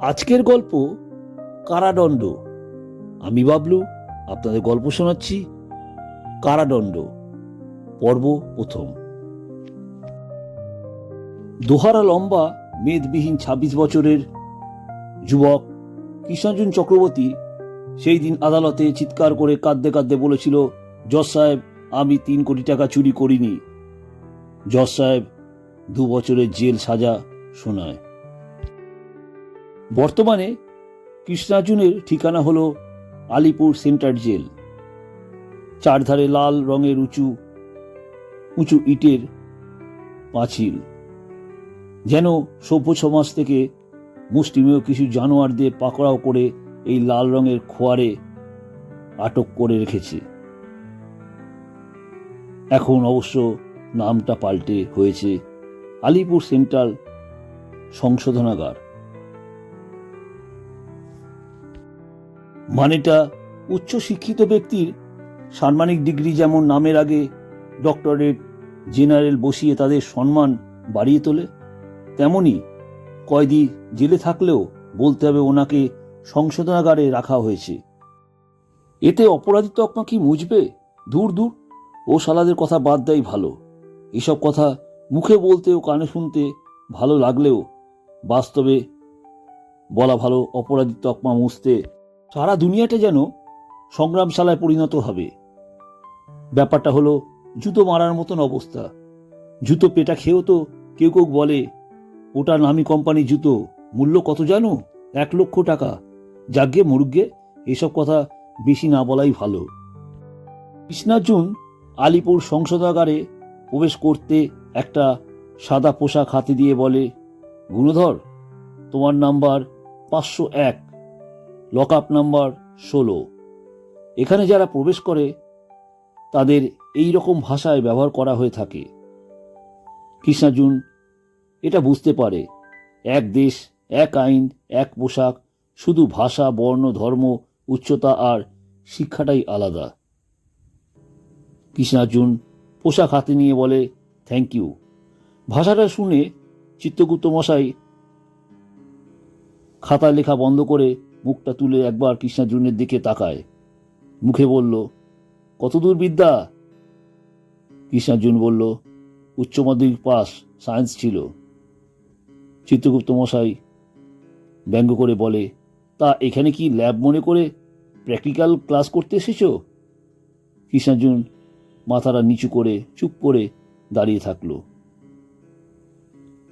আজকের গল্প কারাদণ্ড। আমি বাবলু, আপনাদের গল্প শোনাচ্ছি কারাদণ্ড, পর্ব প্রথম। দোহারা লম্বা, মেদবিহীন ২৬ বছরের যুবক কৃষ্ণার্জুন চক্রবর্তী সেই দিন আদালতে চিৎকার করে কাঁদতে কাঁদতে বলেছিল, জজ সাহেব, আমি তিন কোটি টাকা চুরি করিনি। জজ সাহেব, দু বছরের জেল সাজা শোনায়। বর্তমানে কৃষ্ণার্জুনের ঠিকানা হলো আলিপুর সেন্টার জেল। চারধারে লাল রঙের উঁচু উঁচু ইটের পাঁচিল। যেন সভ্য সমাজ থেকে মুষ্টিমেয় কিছু জানোয়ারদের পাকড়াও করে এই লাল রঙের খোয়ারে আটক করে রেখেছে। এখন অবশ্য নামটা পাল্টে হয়েছে আলিপুর সেন্ট্রাল সংশোধনাগার। মানেটা উচ্চ শিক্ষিত ব্যক্তির সাম্মানিক ডিগ্রি যেমন নামের আগে ডক্টরেট, জেনারেল বসিয়ে তাদের সম্মান বাড়িয়ে তোলে, তেমনি কয়েদি জেলে থাকলেও বলতে হবে ওনাকে সংশোধনাগারে রাখা হয়েছে। এতে অপরাধী তকমা কি মুজবে দূর দূর। ও শালাদের কথা বাদ দেয় ভালো। এসব কথা মুখে বলতে ও কানে শুনতে ভালো লাগলেও বাস্তবে বলা ভালো অপরাধী তকমা মুছতে সারা দুনিয়াটা যেন সংগ্রামশালায় পরিণত হবে। ব্যাপারটা হলো, জুতো মারার মতন অবস্থা। জুতো পেটা খেয়েও তো কেউ কেউ বলে, ওটা নামি কোম্পানির জুতো, মূল্য কত জানো? এক লক্ষ টাকা। যাগ্যে মুরুগ্গে, এসব কথা বেশি না বলাই ভালো। কৃষ্ণার্জুন আলিপুর সংসদাগারে প্রবেশ করতে একটা সাদা পোশাক হাতে দিয়ে বলে, গুণধর, তোমার নাম্বার পাঁচশো এক। লক আপ নাম্বার ষোলো। এখানে যারা প্রবেশ করে, তাদের এই রকম ভাষায় ব্যবহার করা হয়ে থাকে। কৃষ্ণার্জুন এটা বুঝতে পারে। এক দেশ, এক আইন, এক পোশাক, শুধু ভাষা, বর্ণ, ধর্ম, উচ্চতা আর শিক্ষাটাই আলাদা। কৃষ্ণার্জুন পোশাক হাতে নিয়ে বলে থ্যাংক ইউ ভাষাটা শুনে চিত্তগুপ্ত মশাই খাতা লেখা বন্ধ করে মুখটা তুলে একবার কৃষ্ণার্জুনের দিকে তাকায়। মুখে বলল, কতদূর বিদ্যা? কৃষ্ণার্জুন বলল, উচ্চ মাধ্যমিক পাস, সায়েন্স ছিল। চিত্রগুপ্ত মশাই ব্যঙ্গ করে বলে, তা এখানে কি ল্যাব মনে করে প্র্যাকটিক্যাল ক্লাস করতে এসেছ? কৃষ্ণার্জুন মাথাটা নিচু করে চুপ করে দাঁড়িয়ে থাকল।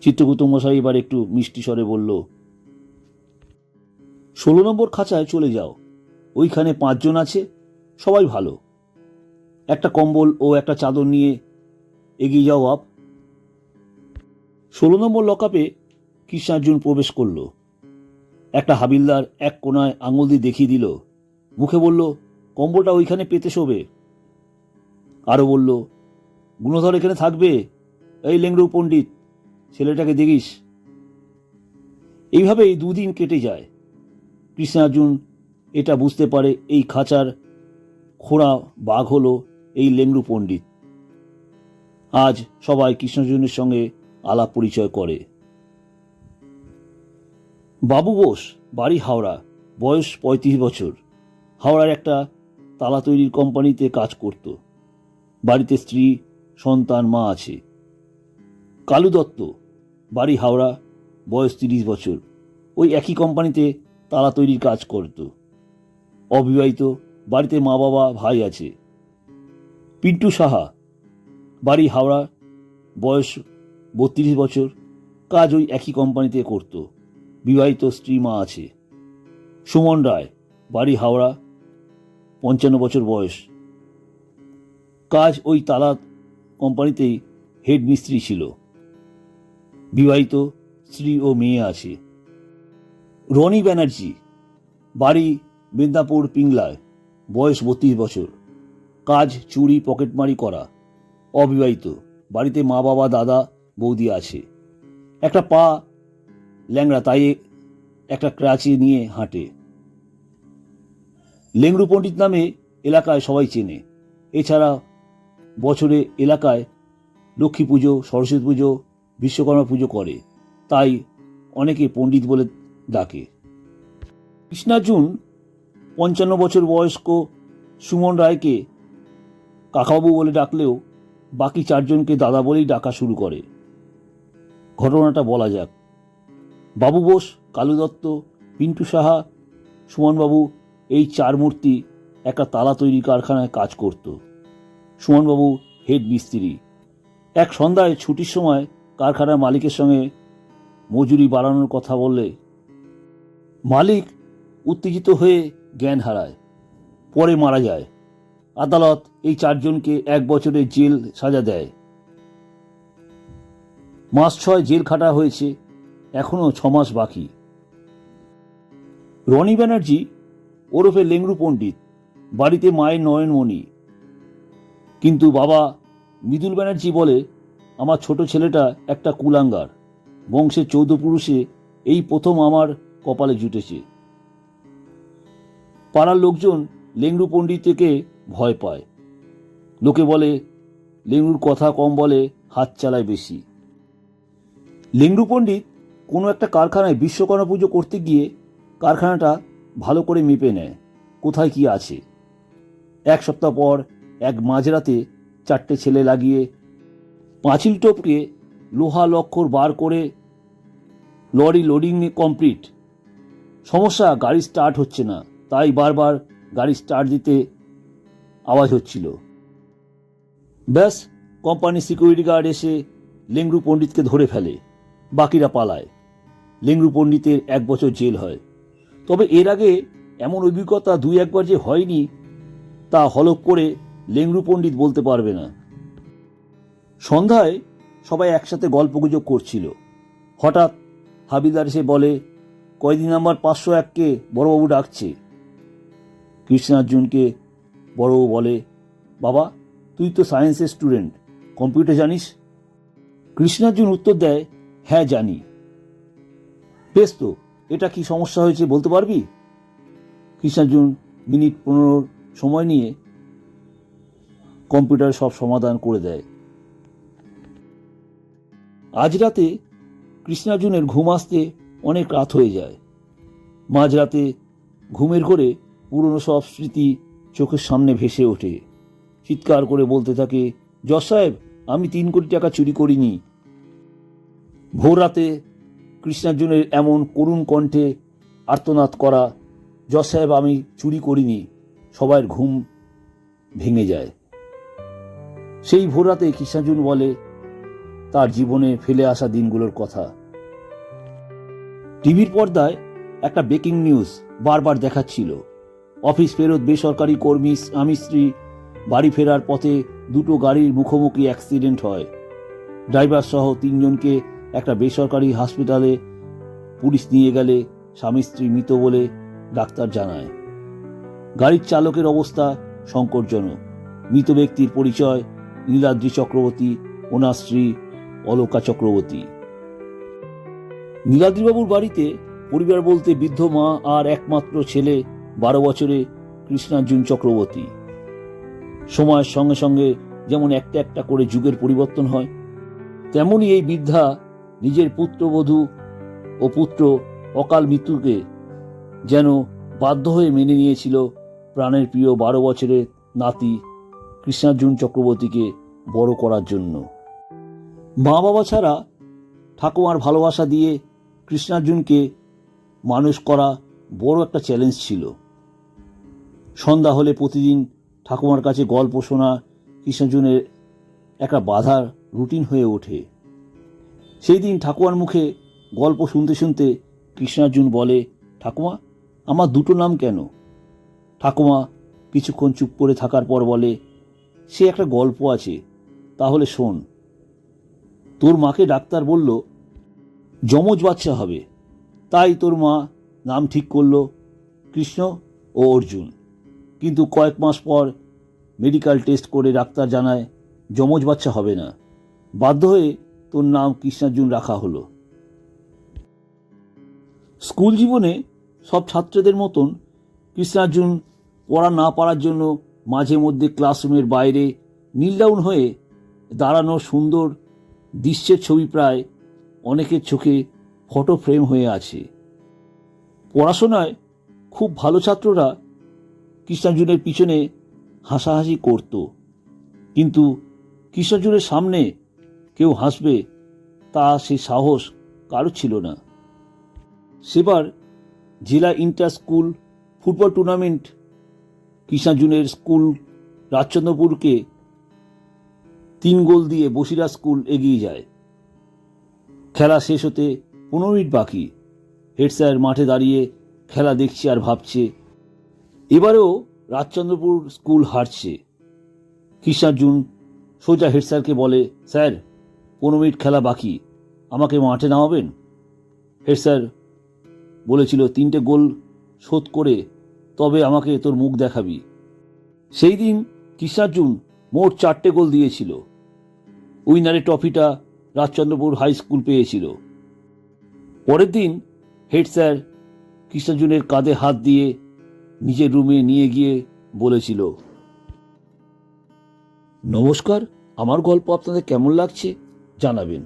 চিত্রগুপ্ত মশাই এবার একটু মিষ্টি স্বরে বলল ষোলো নম্বর খাঁচায় চলে যাও। ওইখানে পাঁচজন আছে, সবাই ভালো। একটা কম্বল ও একটা চাদর নিয়ে এগিয়ে যাও আপ। ষোলো নম্বর লকআপে কৃষ্ণার্জুন প্রবেশ করল। একটা হাবিলদার এক কোনায় আঙুল দিয়ে দেখিয়ে দিল। মুখে বলল, কম্বলটা ওইখানে পেতে শোবে। আরও বলল, গুণধর এখানে থাকবে? এই লেংড়ু পণ্ডিত, ছেলেটাকে দেখিস। এইভাবেই দুদিন কেটে যায়। কৃষ্ণার্জুন এটা বুঝতে পারে এই খাঁচার খোঁড়া বাঘ হলো এই লেংড়ু পণ্ডিত। আজ সবাই কৃষ্ণার্জুনের সঙ্গে আলাপ পরিচয় করে। বাবু বোস, বাড়ি হাওড়া, বয়স পঁয়ত্রিশ বছর। হাওড়ার একটা তালা তৈরির কোম্পানিতে কাজ করত। বাড়িতে স্ত্রী, সন্তান, মা আছে। কালু দত্ত, বাড়ি হাওড়া, বয়স তিরিশ বছর। ওই একই কোম্পানিতে তালা তৈরির কাজ করত। অবিবাহিত বাড়িতে মা বাবা, ভাই আছে। পিন্টু সাহা, বাড়ি হাওড়া, বয়স বত্রিশ বছর, কাজ ওই একই কোম্পানিতে করত। বিবাহিত স্ত্রী মা আছে। সুমন রায়, বাড়ি হাওড়া, পঞ্চান্ন বছর বয়স। কাজ ওই তালা কোম্পানিতেই হেড মিস্ত্রি ছিল। বিবাহিত স্ত্রী ও মেয়ে আছে। রনি ব্যানার্জি, বাড়ি মেদিনীপুর পিংলায়, বয়স বত্রিশ বছর। কাজ, চুরি, পকেটমারি করা, অবিবাহিত। বাড়িতে মা, বাবা, দাদা, বৌদি আছে। একটা পা ল্যাংড়া, তাই একটা ক্রাচি নিয়ে হাঁটে। লেংড়ু পণ্ডিত নামে এলাকায় সবাই চেনে। এছাড়া বছরে এলাকায় লক্ষ্মী পুজো, সরস্বতী পুজো, বিশ্বকর্মা পুজো করে। তাই অনেকে পণ্ডিত বলে ডাকে। কৃষ্ণার্জুন পঞ্চান্ন বছর বয়স্ক সুমন রায়কে কাকাবু বলে ডাকলেও বাকি চারজনকে দাদা বলেই ডাকা শুরু করে। ঘটনাটা বলা যাক। বাবু বোস, কালু দত্ত, পিন্টু সাহা, সুমনবাবু এই চার মূর্তি একটা তালা তৈরি কারখানায় কাজ করত। সুমনবাবু হেড মিস্ত্রি। এক সন্ধ্যায় ছুটির সময় কারখানার মালিকের সঙ্গে মজুরি বাড়ানোর কথা বললে মালিক উত্তেজিত হয়ে জ্ঞান হারায়, পরে মারা যায়। আদালত এই চারজনকে এক বছরের জেল সাজা দেয়। মাস ছয় জেল খাটা হয়েছে, এখনও ছ মাস বাকি। রনি ব্যানার্জি ওরফে লেংরু পণ্ডিত, বাড়িতে মায়ের নয়নমণি। কিন্তু বাবা মৃদুল ব্যানার্জি বলে, আমার ছোট ছেলেটা একটা কুলাঙ্গার, বংশের চৌদ্দ পুরুষে এই প্রথম আমার কপালে জুটেছে। পাড়ার লোকজন লেংরু পণ্ডিতকে ভয় পায়। লোকে বলে লেংরুর কথা কম বলে হাত চালায় বেশি। লেংরু পণ্ডিত কোনো একটা কারখানায় বিশ্বকর্মা পুজো করতে গিয়ে কারখানাটা ভালো করে মেপে নেয়, কোথায় কি আছে। এক সপ্তাহ পর এক মাঝরাতে চারটে ছেলে লাগিয়ে পাঁচিল টোপকে লোহা লক্ষর বার করে লরি লোডিং কমপ্লিট সমস্যা গাড়ি স্টার্ট হচ্ছে না। তাই বারবার গাড়ি স্টার্ট দিতে আওয়াজ হচ্ছিল। ব্যাস কোম্পানির সিকিউরিটি গার্ড এসে লেংরু পণ্ডিতকে ধরে ফেলে। বাকিরা পালায়। লেংরু পণ্ডিতের এক বছর জেল হয়। তবে এর আগে এমন অভিজ্ঞতা দুই একবার যে হয়নি, তা হলক করে লেংরু পণ্ডিত বলতে পারবে না। সন্ধ্যায় সবাই একসাথে গল্পগুজব করছিল। হঠাৎ হাবিলদার এসে বলে কয়দিন আমার পাঁচশো এককে বড়বাবু ডাকছে। কৃষ্ণার্জুনকে বড়বাবু বলে, বাবা, তুই তো সায়েন্সের স্টুডেন্ট কম্পিউটার জানিস? কৃষ্ণার্জুন উত্তর দেয় হ্যাঁ জানি। বেশ তো, এটা কি সমস্যা হয়েছে বলতে পারবি? কৃষ্ণার্জুন মিনিট পনেরো সময় নিয়ে কম্পিউটার সব সমাধান করে দেয়। আজ রাতে কৃষ্ণার্জুনের ঘুম আসতে অনেক রাত হয়ে যায়। মাঝরাতে ঘুমের করে পুরনো সব স্মৃতি চোখের সামনে ভেসে ওঠে। চিৎকার করে বলতে থাকে, জজ সাহেব, আমি তিন কোটি টাকা চুরি করিনি। ভোর রাতে কৃষ্ণার্জুনের এমন করুণ কণ্ঠে আর্তনাদ করা, জজ সাহেব, আমি চুরি করিনি। সবার ঘুম ভেঙে যায়। সেই ভোর রাতে কৃষ্ণার্জুন বলে, তার জীবনে ফেলে আসা দিনগুলোর কথা। টিভির পর্দায় একটা ব্রেকিং নিউজ বারবার দেখাচ্ছিল। অফিস ফেরত বেসরকারি কর্মী, স্বামী, স্ত্রী, বাড়ি ফেরার পথে দুটো গাড়ির মুখোমুখি অ্যাক্সিডেন্ট হয়। ড্রাইভার সহ তিনজনকে একটা বেসরকারি হাসপাতালে পুলিশ নিয়ে গেলে স্বামী, স্ত্রী মৃত বলে ডাক্তার জানায়। গাড়ির চালকের অবস্থা সংকটজনক। মৃত ব্যক্তির পরিচয় নীলাদ্রি চক্রবর্তী, ওনার স্ত্রী অলকা চক্রবর্তী। নীলাদ্রিবাবুর বাড়িতে পরিবার বলতে বৃদ্ধ মা আর একমাত্র ছেলে, বারো বছরে কৃষ্ণার্জুন চক্রবর্তী। সময়ের সঙ্গে সঙ্গে যেমন একটা একটা করে যুগের পরিবর্তন হয় তেমনি এই বৃদ্ধা নিজের পুত্রবধূ ও পুত্র অকাল মৃত্যুকে যেন বাধ্য হয়ে মেনে নিয়েছিল প্রাণের প্রিয় বারো বছরের নাতি কৃষ্ণার্জুন চক্রবর্তীকে বড় করার জন্য। মা বাবা ছাড়া ঠাকুমার ভালোবাসা দিয়ে কৃষ্ণার্জুনকে মানুষ করা বড় একটা চ্যালেঞ্জ ছিল। সন্ধ্যা হলে প্রতিদিন ঠাকুমার কাছে গল্প শোনা কৃষ্ণার্জুনের একটা বাধার রুটিন হয়ে ওঠে। সেই দিন ঠাকুমার মুখে গল্প শুনতে শুনতে কৃষ্ণার্জুন বলে, ঠাকুমা, আমার দুটো নাম কেন? ঠাকুমা কিছুক্ষণ চুপ করে থাকার পর বলে, সে একটা গল্প আছে, তাহলে শোন। তোর মাকে ডাক্তার বলল যমজ বাচ্চা হবে। তাই তোর মা নাম ঠিক করল কৃষ্ণ ও অর্জুন। কিন্তু কয়েক মাস পর মেডিকেল টেস্ট করে ডাক্তার জানায় যমজ বাচ্চা হবে না। বাধ্য হয়ে তোর নাম কৃষ্ণার্জুন রাখা হলো। স্কুল জীবনে সব ছাত্রদের মতন কৃষ্ণার্জুন পড়া না পারার জন্য মাঝে মধ্যে ক্লাসরুমের বাইরে নীল ডাউন হয়ে দাঁড়ানো সুন্দর দৃশ্যের ছবি প্রায় অনেকের চোখে ফটো ফ্রেম হয়ে আছে। পড়াশোনায় খুব ভালো ছাত্ররা কৃষ্ণার্জুনের পিছনে হাসাহাসি করত। কিন্তু কৃষ্ণার্জুনের সামনে কেউ হাসবে তা সে সাহস কারও ছিল না। সেবার জেলা ইন্টার স্কুল ফুটবল টুর্নামেন্ট কৃষ্ণার্জুনের স্কুল রাজচন্দ্রপুরকে তিন গোল দিয়ে বসিরা স্কুল এগিয়ে যায়। খেলা শেষ হতে পনেরো মিনিট বাকি। হেড স্যার মাঠে দাঁড়িয়ে খেলা দেখছে আর ভাবছে, এবারেও রাজচন্দ্রপুর স্কুল হারছে। কৃষ্ণার্জুন সোজা হেড স্যারকে বলে, স্যার, পনেরো মিনিট খেলা বাকি, আমাকে মাঠে নামাবেন? হেড স্যার বলেছিল, তিনটে গোল শোধ করে তবে আমাকে তোর মুখ দেখাবি। সেই দিন কৃষ্ণার্জুন মোট চারটে গোল দিয়েছিল। উইনারের ট্রফিটা রাজচন্দ্রপুর হাই স্কুল পেয়েছিল। পরের দিন হেড স্যার কৃষ্ণার্জুনের কাঁধে হাত দিয়ে নিজের রুমে নিয়ে গিয়ে বলেছিল, নমস্কার, আমার গল্প আপনাদের কেমন লাগছে জানাবেন।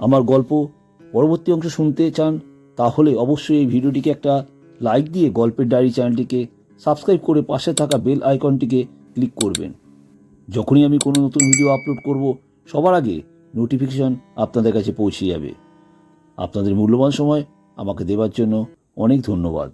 আমার গল্প পরবর্তী অংশ শুনতে চান তাহলে অবশ্যই এই ভিডিওটিকে একটা লাইক দিয়ে গল্পের ডায়েরি চ্যানেলটিকে সাবস্ক্রাইব করে পাশে থাকা বেল আইকনটিকে ক্লিক করবেন। যখনই আমি কোনো নতুন ভিডিও আপলোড করব, সবার আগে নোটিফিকেশন আপনাদের কাছে পৌঁছে যাবে। আপনাদের মূল্যবান সময় আমাকে দেওয়ার জন্য অনেক ধন্যবাদ।